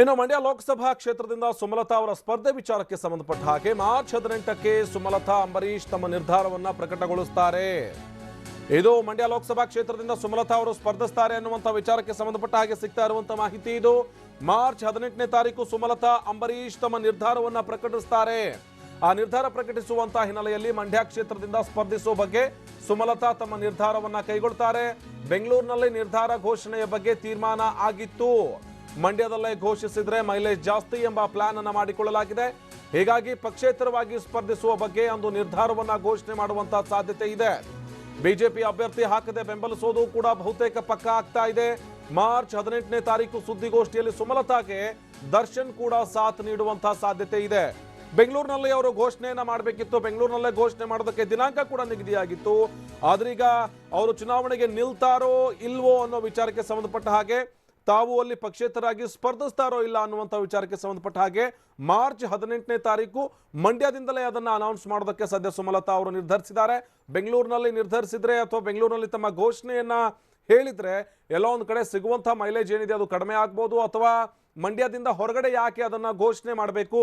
ಇನ್ನು ಮಂಡ್ಯ ಲೋಕಸಭಾ ಕ್ಷೇತ್ರದಿಂದ ಸುಮಲತಾ ಅವರ ಸ್ಪರ್ಧೆ ವಿಚಾರಕ್ಕೆ ಸಂಬಂಧಪಟ್ಟ ಹಾಗೆ ಮಾರ್ಚ್ ಹದಿನೆಂಟಕ್ಕೆ ಸುಮಲತಾ ಅಂಬರೀಶ್ ತಮ್ಮ ನಿರ್ಧಾರವನ್ನ ಪ್ರಕಟಗೊಳಿಸುತ್ತಾರೆ ಇದು ಮಂಡ್ಯ ಲೋಕಸಭಾ ಕ್ಷೇತ್ರದಿಂದ ಸುಮಲತಾ ಅವರು ಸ್ಪರ್ಧಿಸ್ತಾರೆ ಅನ್ನುವಂಥ ವಿಚಾರಕ್ಕೆ ಸಂಬಂಧಪಟ್ಟ ಹಾಗೆ ಸಿಗ್ತಾ ಇರುವಂಥ ಮಾಹಿತಿ ಇದು. ಮಾರ್ಚ್ ಹದಿನೆಂಟನೇ ತಾರೀಕು ಸುಮಲತಾ ಅಂಬರೀಶ್ ತಮ್ಮ ನಿರ್ಧಾರವನ್ನ ಪ್ರಕಟಿಸುತ್ತಾರೆ ಆ ನಿರ್ಧಾರ ಪ್ರಕಟಿಸುವಂತಹ ಹಿನ್ನೆಲೆಯಲ್ಲಿ ಮಂಡ್ಯ ಕ್ಷೇತ್ರದಿಂದ ಸ್ಪರ್ಧಿಸುವ ಬಗ್ಗೆ ಸುಮಲತಾ ತಮ್ಮ ನಿರ್ಧಾರವನ್ನ ಕೈಗೊಳ್ತಾರೆ. ಬೆಂಗಳೂರಿನಲ್ಲಿ ನಿರ್ಧಾರ ಘೋಷಣೆಯ ಬಗ್ಗೆ ತೀರ್ಮಾನ ಆಗಿತ್ತು. ಮಂಡ್ಯದಲ್ಲೇ ಘೋಷಿಸಿದ್ರೆ ಮೈಲೇಜ್ ಜಾಸ್ತಿ ಎಂಬ ಪ್ಲಾನ್ ಅನ್ನು ಮಾಡಿಕೊಳ್ಳಲಾಗಿದೆ. ಹೀಗಾಗಿ ಪಕ್ಷೇತರವಾಗಿ ಸ್ಪರ್ಧಿಸುವ ಬಗ್ಗೆ ಒಂದು ನಿರ್ಧಾರವನ್ನ ಘೋಷಣೆ ಮಾಡುವಂತ ಸಾಧ್ಯತೆ ಇದೆ. ಬಿಜೆಪಿ ಅಭ್ಯರ್ಥಿ ಹಾಕದೆ ಬೆಂಬಲಿಸೋದು ಕೂಡ ಬಹುತೇಕ ಪಕ್ಕ ಆಗ್ತಾ ಇದೆ. ಮಾರ್ಚ್ ಹದಿನೆಂಟನೇ ತಾರೀಕು ಸುದ್ದಿಗೋಷ್ಠಿಯಲ್ಲಿ ಸುಮಲತಾಗೆ ದರ್ಶನ್ ಕೂಡ ಸಾಥ್ ನೀಡುವಂತಹ ಸಾಧ್ಯತೆ ಇದೆ. ಬೆಂಗಳೂರಿನಲ್ಲಿ ಅವರು ಘೋಷಣೆಯನ್ನ ಮಾಡಬೇಕಿತ್ತು. ಬೆಂಗಳೂರಿನಲ್ಲೇ ಘೋಷಣೆ ಮಾಡೋದಕ್ಕೆ ದಿನಾಂಕ ಕೂಡ ನಿಗದಿಯಾಗಿತ್ತು. ಆದ್ರೀಗ ಅವರು ಚುನಾವಣೆಗೆ ನಿಲ್ತಾರೋ ಇಲ್ವೋ ಅನ್ನೋ ವಿಚಾರಕ್ಕೆ ಸಂಬಂಧಪಟ್ಟ ಹಾಗೆ ತಾವು ಅಲ್ಲಿ ಪಕ್ಷೇತರಾಗಿ ಸ್ಪರ್ಧಿಸ್ತಾರೋ ಇಲ್ಲ ಅನ್ನುವಂಥ ವಿಚಾರಕ್ಕೆ ಸಂಬಂಧಪಟ್ಟ ಹಾಗೆ ಮಾರ್ಚ್ ಹದಿನೆಂಟನೇ ತಾರೀಕು ಮಂಡ್ಯದಿಂದಲೇ ಅದನ್ನ ಅನೌನ್ಸ್ ಮಾಡೋದಕ್ಕೆ ಸದ್ಯ ಸುಮಲತಾ ಅವರು ನಿರ್ಧರಿಸಿದ್ದಾರೆ. ಬೆಂಗಳೂರಿನಲ್ಲಿ ನಿರ್ಧರಿಸಿದ್ರೆ ಅಥವಾ ಬೆಂಗಳೂರಿನಲ್ಲಿ ತಮ್ಮ ಘೋಷಣೆಯನ್ನ ಹೇಳಿದ್ರೆ ಎಲ್ಲ ಒಂದು ಕಡೆ ಸಿಗುವಂತಹ ಮೈಲೇಜ್ ಏನಿದೆ ಅದು ಕಡಿಮೆ ಆಗ್ಬೋದು ಅಥವಾ ಮಂಡ್ಯದಿಂದ ಹೊರಗಡೆ ಯಾಕೆ ಅದನ್ನ ಘೋಷಣೆ ಮಾಡಬೇಕು?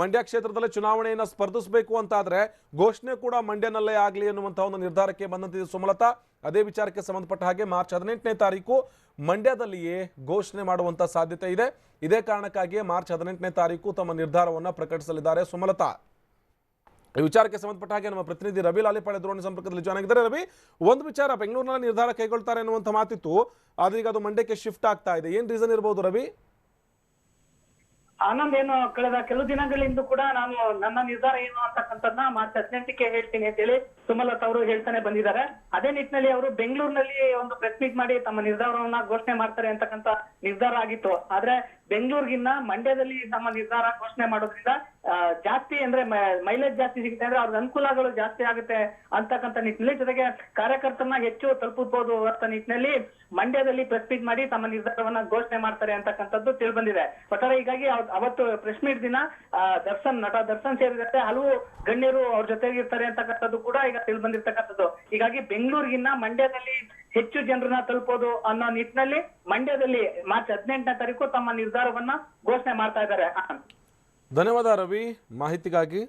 ಮಂಡ್ಯ ಕ್ಷೇತ್ರದಲ್ಲಿ ಚುನಾವಣೆಯನ್ನು ಸ್ಪರ್ಧಿಸಬೇಕು ಅಂತಾದ್ರೆ ಘೋಷಣೆ ಕೂಡ ಮಂಡ್ಯನಲ್ಲೇ ಆಗಲಿ ಅನ್ನುವಂಥ ಒಂದು ನಿರ್ಧಾರಕ್ಕೆ ಬಂದಂತಿದೆ ಸುಮಲತಾ. ಅದೇ ವಿಚಾರಕ್ಕೆ ಸಂಬಂಧಪಟ್ಟ ಹಾಗೆ ಮಾರ್ಚ್ ಹದಿನೆಂಟನೇ ತಾರೀಕು ಮಂಡ್ಯದಲ್ಲಿಯೇ ಘೋಷಣೆ ಮಾಡುವಂತ ಸಾಧ್ಯತೆ ಇದೆ. ಇದೇ ಕಾರಣಕ್ಕಾಗಿಯೇ ಮಾರ್ಚ್ ಹದಿನೆಂಟನೇ ತಾರೀಕು ತಮ್ಮ ನಿರ್ಧಾರವನ್ನು ಪ್ರಕಟಿಸಲಿದ್ದಾರೆ ಸುಮಲತಾ. ಈ ವಿಚಾರಕ್ಕೆ ಸಂಬಂಧಪಟ್ಟ ಹಾಗೆ ನಮ್ಮ ಪ್ರತಿನಿಧಿ ರವಿ ಲಾಲಿಪಾಳೆ ದೂರವಾಣಿ ಸಂಪರ್ಕದಲ್ಲಿ ಜಾಯ್ನ್ ಆಗಿದ್ದಾರೆ. ರವಿ, ಒಂದು ವಿಚಾರ ಬೆಂಗಳೂರಿನಲ್ಲಿ ನಿರ್ಧಾರ ಕೈಗೊಳ್ತಾರೆ ಅನ್ನುವಂಥ ಮಾತಿತ್ತು. ಆದ್ರೆ ಈಗ ಅದು ಮಂಡ್ಯಕ್ಕೆ ಶಿಫ್ಟ್ ಆಗ್ತಾ ಇದೆ. ಏನು ರೀಸನ್ ಇರಬಹುದು ರವಿ? ಆನಂದ್ ಏನು ಕಳೆದ ಕೆಲವು ದಿನಗಳಿಂದ ಕೂಡ ನಾನು ನನ್ನ ನಿರ್ಧಾರ ಏನು ಅಂತಕ್ಕಂಥದ್ನ ಮಾರ್ಚ್ ಹದಿನೆಂಟಕ್ಕೆ ಹೇಳ್ತೀನಿ ಅಂತ ಹೇಳಿ ಸುಮಲತ್ ಅವರು ಹೇಳ್ತಾನೆ ಬಂದಿದ್ದಾರೆ. ಅದೇ ನಿಟ್ಟಿನಲ್ಲಿ ಅವರು ಬೆಂಗಳೂರಿನಲ್ಲಿ ಒಂದು ಪ್ರೆಸ್ ಮೀಟ್ ಮಾಡಿ ತಮ್ಮ ನಿರ್ಧಾರವನ್ನ ಘೋಷಣೆ ಮಾಡ್ತಾರೆ ಅಂತಕ್ಕಂಥ ನಿರ್ಧಾರ ಆಗಿತ್ತು. ಆದ್ರೆ ಬೆಂಗಳೂರಿಗಿನ್ನ ಮಂಡ್ಯದಲ್ಲಿ ತಮ್ಮ ನಿರ್ಧಾರ ಘೋಷಣೆ ಮಾಡೋದ್ರಿಂದ ಜಾಸ್ತಿ ಅಂದ್ರೆ ಮೈಲೇಜ್ ಜಾಸ್ತಿ ಸಿಗುತ್ತೆ ಅಂದ್ರೆ ಅವ್ರ ಅನುಕೂಲಗಳು ಜಾಸ್ತಿ ಆಗುತ್ತೆ ಅಂತಕ್ಕಂಥ ನಿಟ್ಟಿನಲ್ಲಿ ಜೊತೆಗೆ ಕಾರ್ಯಕರ್ತರನ್ನ ಹೆಚ್ಚು ತಲುಪಬಹುದು ಅಂತ ನಿಟ್ಟಿನಲ್ಲಿ ಮಂಡ್ಯದಲ್ಲಿ ಪ್ರೆಸ್ ಮೀಟ್ ಮಾಡಿ ತಮ್ಮ ನಿರ್ಧಾರವನ್ನ ಘೋಷಣೆ ಮಾಡ್ತಾರೆ ಅಂತಕ್ಕಂಥದ್ದು ತಿಳಿ ಬಂದಿದೆ ಒಟ್ಟಾರೆ ಹೀಗಾಗಿ ಅವತ್- ಅವತ್ತು ಪ್ರೆಸ್ ಮೀಟ್ ದಿನ ದರ್ಶನ್, ನಟ ದರ್ಶನ್ ಸೇರಿದಂತೆ ಹಲವು ಗಣ್ಯರು ಅವ್ರ ಜೊತೆಗಿರ್ತಾರೆ ಅಂತಕ್ಕಂಥದ್ದು ಕೂಡ ಈಗ ತಿಳಿ ಬಂದಿರ್ತಕ್ಕಂಥದ್ದು ಹೀಗಾಗಿ ಬೆಂಗಳೂರಿಗಿನ್ನ ಮಂಡ್ಯದಲ್ಲಿ ಹೆಚ್ಚು ಜನರನ್ನ ತಲುಪೋದು ಅನ್ನೋ ನಿಟ್ಟಿನಲ್ಲಿ ಮಂಡ್ಯದಲ್ಲಿ ಮಾರ್ಚ್ ಹದಿನೆಂಟನೇ ತಾರೀಕು ತಮ್ಮ ನಿರ್ಧಾರವನ್ನ ಘೋಷಣೆ ಮಾಡ್ತಾ ಇದ್ದಾರೆ. ಧನ್ಯವಾದ ರವಿ. ಮಾಹಿತಿಗಾಗಿ